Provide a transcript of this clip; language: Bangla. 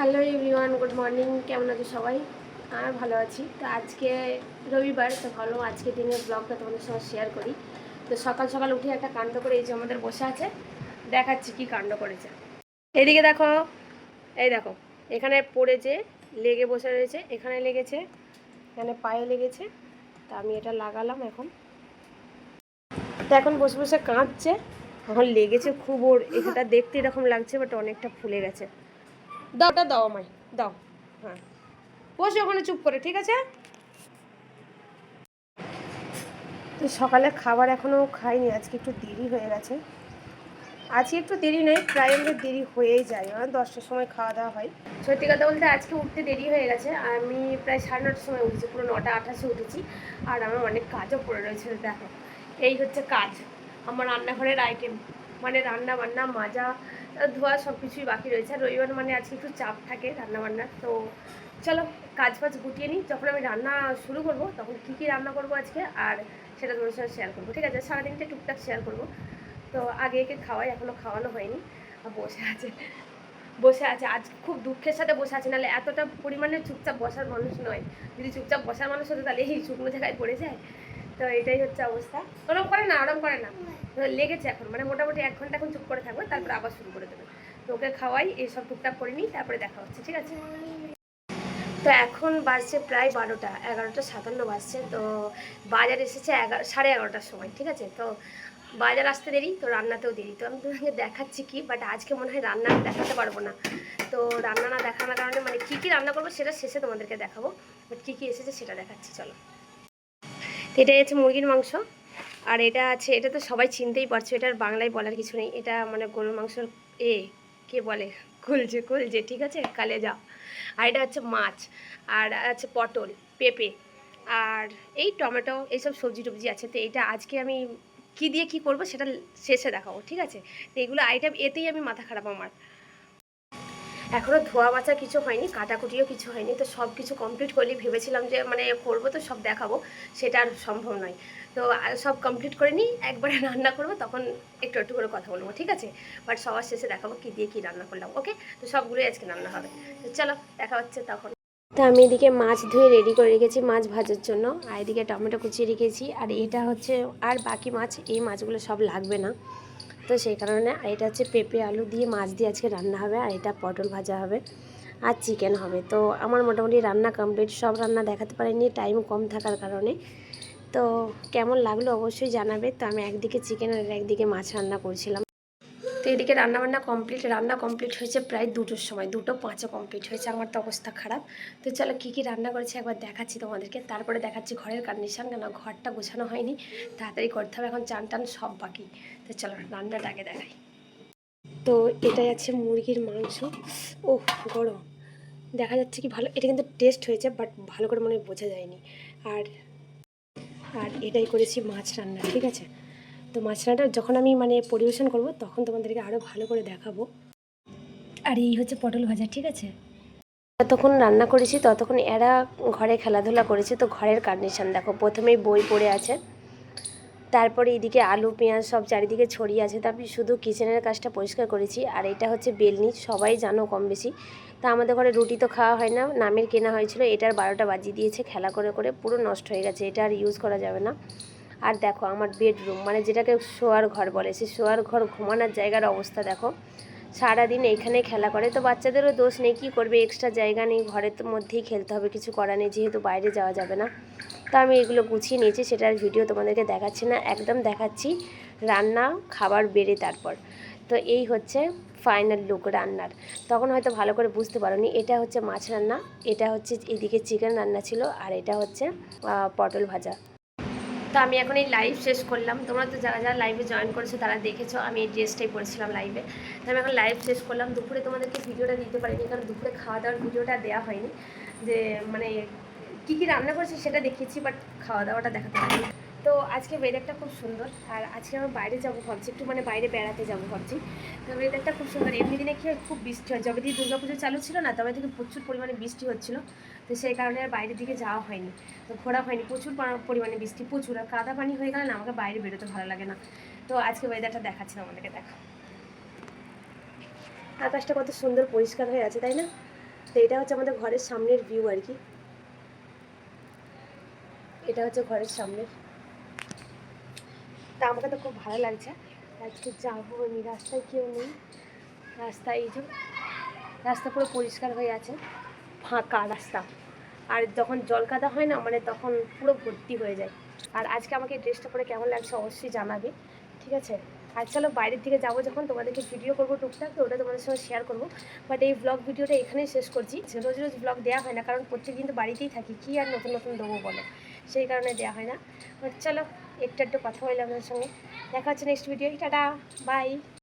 হ্যালো এভরিওয়ান গুড মর্নিং কেমন আছো সবাই? আর ভালো আছি। তো আজকে রবিবার, তো ভালো আজকে দিনের ব্লগটা তোমাদের সঙ্গে শেয়ার করি। তো সকাল সকাল উঠে একটা কাণ্ড করে এই যে আমাদের বসে আছে, দেখাচ্ছি কি কাণ্ড করেছে। এদিকে দেখো, এই দেখো, এখানে পড়েছে, লেগে বসে রয়েছে, এখানে লেগেছে, এখানে পায়ে লেগেছে, তা আমি এটা লাগালাম এখন। তো এখন বসে বসে কাঁদছে, এখন লেগেছে খুব ওর এটা দেখতে এরকম লাগছে বাট অনেকটা ফুলে গেছে। দাও, ওটা দাও আমায়, দাও। হ্যাঁ। বসে ওখানে, চুপ করে, ঠিক আছে? তো সকালে খাবার এখনও খাইনি, আজকে একটু দেরি হয়ে গেছে। আজকে একটু দেরি নেই, প্রায় আমাদের দেরি হয়েই যায় মানে দশটার সময় খাওয়া দাওয়া হয়। সত্যি কথা বলতে আজকে উঠতে দেরি হয়ে গেছে, আমি প্রায় সাড়ে নটার সময় উঠেছি, পুরো নটা আঠাশে উঠেছি, আর আমার অনেক কাজও পড়ে রয়েছে, দেখো। এই হচ্ছে কাজ, আমার রান্নাঘরের আইটেম মানে রান্না বান্না মাজা ধোয়া সব কিছুই বাকি রয়েছে। আর রবিবার মানে আজকে একটু চাপ থাকে রান্না বান্নার তো চলো কাজ ফাজ গুটিয়ে নিই। যখন আমি রান্না শুরু করব, তখন কী কী রান্না করব আজকে? আর সেটা তোমার সঙ্গে শেয়ার করব। ঠিক আছে? সারাদিনটা টুকটাক শেয়ার করব। তো আগে একে খাওয়াই এখনও খাওয়ানো হয়নি। আর বসে আছে। বসে আছে। আজ খুব দুঃখের সাথে বসে আছে। নাহলে এতটা পরিমাণে চুপচাপ বসার মানুষ নয়। যদি চুপচাপ বসার মানুষ হতো, তাহলে এই শুকনো জায়গায় পড়ে যায়। তো এটাই হচ্ছে অবস্থা। ওরম করে না, ওরম করে না। লেগেছে এখন মানে মোটামুটি এক ঘণ্টা এখন চুপ করে থাকবে, তারপর আবার শুরু করে দেবে। তো ওকে খাওয়াই, এইসব টুকটাক করে নিই, তারপরে দেখা হচ্ছে, ঠিক আছে? তো এখন বাজছে প্রায় বারোটা, এগারোটা সাতান্ন বাজছে, তো বাজার এসেছে এগারো সাড়ে এগারোটার সময়, ঠিক আছে? তো বাজার আসতে দেরি, তো রান্নাতেও দেরি। তো আমি তোমাকে দেখাচ্ছি কি বাট আজকে মনে হয় রান্না দেখাতে পারব না। তো রান্না না দেখানোর কারণে মানে কী কী রান্না করব সেটা শেষে তোমাদেরকে দেখাবো বাট কী কী এসেছে সেটা দেখাচ্ছি, চলো। এটা হচ্ছে মুরগির মাংস। আর এটা আছে, এটা তো সবাই চিনতেই পারছ, এটার বাংলায় বলার কিছু নেই। এটা মানে গরুর মাংসর এ, কে বলে? কুলজে কুলজে, ঠিক আছে? কালেজা আর এটা হচ্ছে মাছ, আর আছে পটল, পেঁপে, আর এই টমেটো, এইসব সবজি টবজি আছে। তো এটা আজকে আমি কি দিয়ে কি করব সেটা শেষে দেখাবো, ঠিক আছে? তো এগুলো আইটেম এতেই আমি মাথা খারাপ আমার। এখনও ধোয়া বাছা কিছু হয়নি, কাটাকুটিও কিছু হয়নি, তো সব কিছু কমপ্লিট করলে, ভেবেছিলাম যে মানে করব তো সব দেখাবো, সেটা আর সম্ভব নয়। তো সব কমপ্লিট করে নিই, একবারে রান্না করব, তখন একটু একটু করে কথা বলব, ঠিক আছে? বাট সবার শেষে দেখাবো কী দিয়ে কী রান্না করলাম ওকে তো সবগুলোই আজকে রান্না হবে। তো চলো, দেখা হচ্ছে তখন। তো আমি এদিকে মাছ ধুয়ে রেডি করে রেখেছি, মাছ ভাজার জন্য, আর এদিকে টমেটো কুচিয়ে রেখেছি, আর এটা হচ্ছে, আর বাকি মাছ, এই মাছগুলো সব লাগবে না। তো সেই কারণে এটা হচ্ছে পেঁপে, আলু দিয়ে মাছ দিয়ে আজকে রান্না হবে আর এটা পটল ভাজা হবে আর চিকেন হবে। তো আমার মোটামুটি রান্না কমপ্লিট সব রান্না দেখাতে পারিনি টাইম কম থাকার কারণে। তো কেমন লাগল অবশ্যই জানাবে। তো আমি একদিকে চিকেন আর একদিকে মাছ রান্না করছিলাম। এদিকে রান্নাবান্না কমপ্লিট রান্না কমপ্লিট হয়েছে প্রায় দুটোর সময়। দুটো পাঁচও কমপ্লিট হয়েছে, আমার তো অবস্থা খারাপ। তো চলো কী কী রান্না করেছি একবার দেখাচ্ছি তোমাদেরকে। তারপরে দেখাচ্ছি ঘরের কন্ডিশন কেন ঘরটা গোছানো হয়নি। তাড়াতাড়ি করতে হবে, এখন চান টান সব বাকি। তো চলো রান্নাটা আগে দেখাই। তো এটাই আছে মুরগির মাংস। ও গরম। দেখা যাচ্ছে কি ভালো, এটা কিন্তু টেস্ট হয়েছে বাট ভালো করে মনে হয় বোঝা যায়নি। আর আর এটাই করেছি মাছ রান্না, ঠিক আছে? তো মাছ রান্নাটা যখন আমি মানে পরিবেশন করব, তখন তোমাদেরকে আরও ভালো করে দেখাবো। আর এই হচ্ছে পটল ভাজা, ঠিক আছে? যতক্ষণ রান্না করেছি, ততক্ষণ এরা ঘরে খেলাধুলা করেছে, তো ঘরের কন্ডিশন দেখো, প্রথমেই বই পড়ে আছে, তারপরে এদিকে আলু, পেঁয়াজ সব চারিদিকে ছড়িয়ে আছে তা আমি শুধু কিচেনের কাজটা পরিষ্কার করেছি, আর এটা হচ্ছে বেলনি, সবাই জানো কম বেশি। তা আমাদের ঘরে রুটি তো খাওয়া হয় না, নামের কেনা হয়েছিল, এটার বারোটা বাজিয়ে দিয়েছে, খেলা করে করে পুরো নষ্ট হয়ে গেছে, এটা আর ইউজ করা যাবে না। আর দেখো আমার বেডরুম মানে যেটাকে শোয়ার ঘর বলে, সেই শোয়ার ঘর ঘুমানোর জায়গার অবস্থা দেখো। সারাদিন এইখানে খেলা করে, তো বাচ্চাদেরও দোষ নেই, কী করবে? এক্সট্রা জায়গা নেই, ঘরের মধ্যেই খেলতে হবে, কিছু করা নেই, যেহেতু বাইরে যাওয়া যাবে না। তো আমি এগুলো গুছিয়ে নিয়েছি সেটার ভিডিও তোমাদেরকে দেখাচ্ছি না, একদম দেখাচ্ছি রান্না, খাবার বেড়ে তারপর। তো এই হচ্ছে ফাইনাল লুক রান্নার। তখন হয়তো ভালো করে বুঝতে পারোনি, এটা হচ্ছে মাছ রান্না, এটা হচ্ছে এদিকে চিকেন রান্না ছিল, আর এটা হচ্ছে পটল ভাজা। তো আমি এখন এই লাইভ শেষ করলাম। তোমরা তো যারা যারা লাইভে জয়েন করেছ, তারা দেখেছ, আমি এই ড্রেসটাই পরেছিলাম লাইভে তো আমি এখন লাইভ শেষ করলাম। দুপুরে তোমাদেরকে ভিডিওটা দিতে পারিনি, কারণ দুপুরে খাওয়া দাওয়ার ভিডিওটা দেওয়া হয়নি। যে মানে কী কী রান্না করেছি সেটা দেখিয়েছি বাট খাওয়া দাওয়াটা দেখাতে পারিনি। তো আজকে ওয়েদারটা খুব সুন্দর। আর আজকে আমি বাইরে যাব ভাবছি, একটু মানে বাইরে বেড়াতে যাব ভাবছি। তো ওয়েদারটা খুব সুন্দর। এমনি দিনে কি খুব বৃষ্টি হয়। যবে দিয়ে দুর্গাপুজো চালু ছিল না, তবে থেকে প্রচুর পরিমাণে বৃষ্টি হচ্ছিল। তো সেই কারণে আর বাইরের দিকে যাওয়া হয়নি। তো ঘোরা হয়নি। প্রচুর পরিমাণে বৃষ্টি, প্রচুর। আর কাদা পানি হয়ে গেলে না, আমাকে বাইরে বেরোতে ভালো লাগে না। তো আজকে ওয়েদারটা দেখাচ্ছি আমাদেরকে দেখা। আকাশটা কত সুন্দর, পরিষ্কার হয়ে আছে, তাই না? তো এটা হচ্ছে আমাদের ঘরের সামনের ভিউ আর কি। এটা হচ্ছে ঘরের সামনের তা আমাকে তো খুব ভালো লাগছে। আজকে যাব আমি, রাস্তায় কেউ নেই। রাস্তায় এই যে, রাস্তা পুরো পরিষ্কার হয়ে আছে, ফাঁকা রাস্তা। আর যখন জল কাদা হয় না মানে তখন পুরো ভর্তি হয়ে যায়। আর আজকে আমাকে ড্রেসটা পরে কেমন লাগছে অবশ্যই জানাবে, ঠিক আছে? আর চলো বাইরের দিকে যাব যখন, তোমাদেরকে ভিডিও করব টুকটাক, তো ওটা তোমাদের সঙ্গে শেয়ার করব। বাট এই ব্লগ ভিডিওটা এখানেই শেষ করছি। রোজ রোজ ব্লগ দেওয়া হয় না, কারণ প্রত্যেক দিন তো বাড়িতেই থাকি, কী আর নতুন নতুন দেবো বলো? সেই কারণে দেওয়া হয় না। বাট চলো একটু একটু কথা বললাম আপনার সঙ্গে। দেখা হচ্ছে নেক্সট ভিডিও টাটা বাই